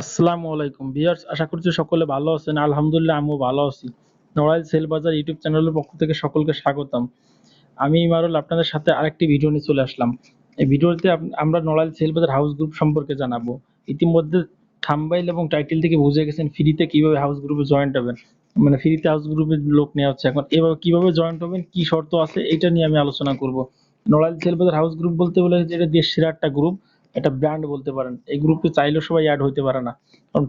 আসসালামু আলাইকুম। ভিউয়ার্স, আশা করছি সকলে ভালো আছেন। আলহামদুলিল্লাহ, আমিও ভালো আছি। নড়াইল সেল বাজার ইউটিউব চ্যানেলের পক্ষ থেকে সকলকে স্বাগতম। আমি ইমারুল, আপনাদের সাথে আরেকটি ভিডিও নিয়ে চলে আসলাম। এই ভিডিওতে আমরা Narail sell bazaar house group সম্পর্কে জানাব। ইতিমধ্যে থাম্বাইল এবং টাইটেল থেকে বুঝে গেছেন ফ্রিতে কীভাবে হাউস গ্রুপে জয়েন্ট হবেন। মানে ফ্রিতে হাউস গ্রুপের লোক নেওয়া হচ্ছে এখন। এভাবে কীভাবে জয়েন্ট হবেন, কি শর্ত আছে, এটা নিয়ে আমি আলোচনা করব। Narail sell bazaar house group বলতে বলে যে এটা দেশ সেরা একটা গ্রুপ। একটা ব্র্যান্ড বলতে পারেন। এই গ্রুপে চাইলেও সবাই অ্যাড হইতে পারে না। কারণ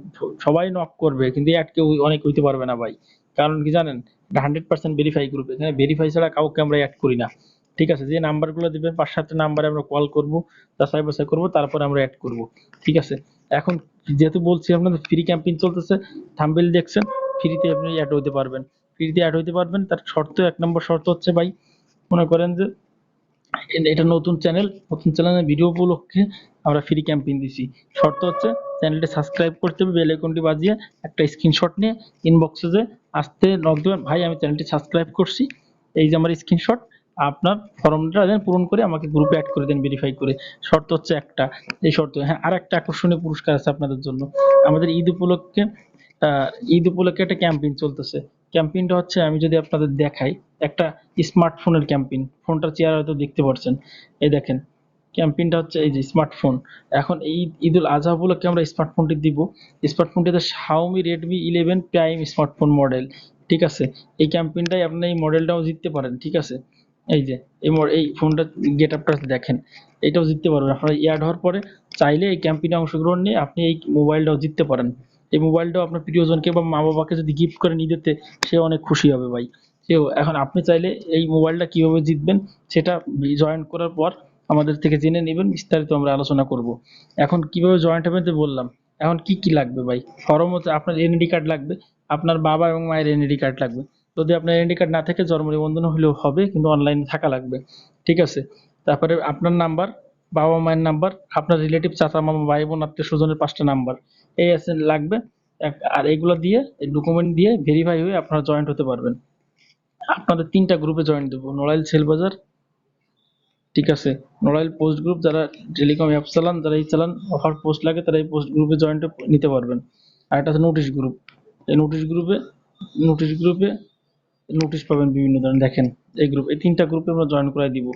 সবাই নক করবে, কিন্তু অ্যাড কেউ অনেক হইতে পারবে না ভাই। কারণ কি জানেন? হান্ড্রেড পার্সেন্ট ভেরিফাই গ্রুপ এখানে ভেরিফাই ছাড়া কাউকে আমরা অ্যাড করি না। ঠিক আছে? যে নাম্বারগুলো দিবেন, পাঁচ সাতটা নাম্বারে আমরা কল করব, যাচাই বাছাই করব, তারপর আমরা অ্যাড করব। ঠিক আছে? এখন যেহেতু বলছি আপনাদের ফ্রি ক্যাম্পেইন চলতেছে থাম্বেল দেখছেন ফ্রিতে আপনি অ্যাড হইতে পারবেন। ফ্রিতে অ্যাড হইতে পারবেন, তার শর্ত, এক নম্বর শর্ত হচ্ছে ভাই, মনে করেন যে এটা নতুন চ্যানেল নতুন চ্যানেলের ভিডিও উপলক্ষে আমরা ফ্রি ক্যাম্পেইন দিছি। শর্ত হচ্ছে চ্যানেলটি সাবস্ক্রাইব করতে হবে বেল আইকনটি বাজিয়ে একটা স্ক্রিনশট নিয়ে ইনবক্সে যে আসতে নক দেবেন, ভাই, আমি চ্যানেলটি সাবস্ক্রাইব করছি। এই যে আমার স্ক্রিনশট আপনার ফর্মটা দেন পূরণ করে আমাকে গ্রুপে অ্যাড করে দেন ভেরিফাই করে। শর্ত হচ্ছে একটা, এই শর্ত। হ্যাঁ আর একটা আকর্ষণীয় পুরস্কার আছে আপনাদের জন্য। আমাদের ঈদ উপলক্ষে ঈদ উপলক্ষে একটা ক্যাম্পেইন চলতেছে। ক্যাম্পেইনটা হচ্ছে, আমি যদি আপনাদের দেখাই একটা স্মার্টফোনের ক্যাম্পেইন ফোনটার চেয়ার হয়তো দেখতে পাচ্ছেন এই দেখেন ক্যাম্পেইনটা হচ্ছে এই যে স্মার্টফোন এখন এই ঈদুল আজহা উপলক্ষে আমরা স্মার্টফোনটি দিব। স্মার্টফোনটিতে Xiaomi Redmi eleven prime smartphone model ঠিক আছে? এই ক্যাম্পেইনটাই আপনি এই মডেলটাও জিততে পারেন, ঠিক আছে? এই যে, এই এই ফোনটা গেট আপটা দেখেন এটাও জিততে পারবেন। আপনার ইয়াড হওয়ার পরে চাইলে এই ক্যাম্পেইনে অংশগ্রহণ নিয়ে আপনি এই মোবাইলটাও জিততে পারেন। এই মোবাইলটাও আপনার প্রিয়জনকে বা মা বাবাকে যদি গিফট করে নিয়ে যেতে সে অনেক খুশি হবে ভাই। সেও এখন আপনি চাইলে এই মোবাইলটা কীভাবে জিতবেন সেটা জয়েন করার পর আমাদের থেকে জেনে নেবেন, বিস্তারিত আমরা আলোচনা করব। এখন কীভাবে জয়েন্ট হবেন তো বললাম। এখন কি কি লাগবে ভাই? ফর্ম হচ্ছে আপনার এনআইডি কার্ড লাগবে, আপনার বাবা এবং মায়ের এনআইডি কার্ড লাগবে। যদি আপনার এনআইডি কার্ড না থাকে জন্ম নিবন্ধন হলেও হবে, কিন্তু অনলাইনে থাকা লাগবে। ঠিক আছে? তারপরে আপনার নাম্বার বাবা মায়ের নাম্বার আপনার রিলেটিভ চাচা, মামা, ভাই, বোন, আত্মীয় স্বজনের পাঁচটা নাম্বার এই আছে, লাগবে। আর এগুলো দিয়ে ডকুমেন্ট দিয়ে ভেরিফাই হয়ে আপনারা জয়েন্ট হতে পারবেন। আপনাদের তিনটা গ্রুপে জয়েন দেবো। নড়াইল সেল বাজার, ঠিক আছে? নড়াইল পোস্ট গ্রুপ যারা টেলিকম অ্যাপ চালান, যারা এই চালান অফার পোস্ট লাগে, তারা এই পোস্ট গ্রুপে জয়েন্ট নিতে পারবেন। আর একটা আছে নোটিশ গ্রুপ এই নোটিশ গ্রুপে নোটিশ গ্রুপে নোটিশ পাবেন বিভিন্ন ধরনের। দেখেন, এই গ্রুপ এই তিনটা গ্রুপে আমরা জয়েন করাই দিব।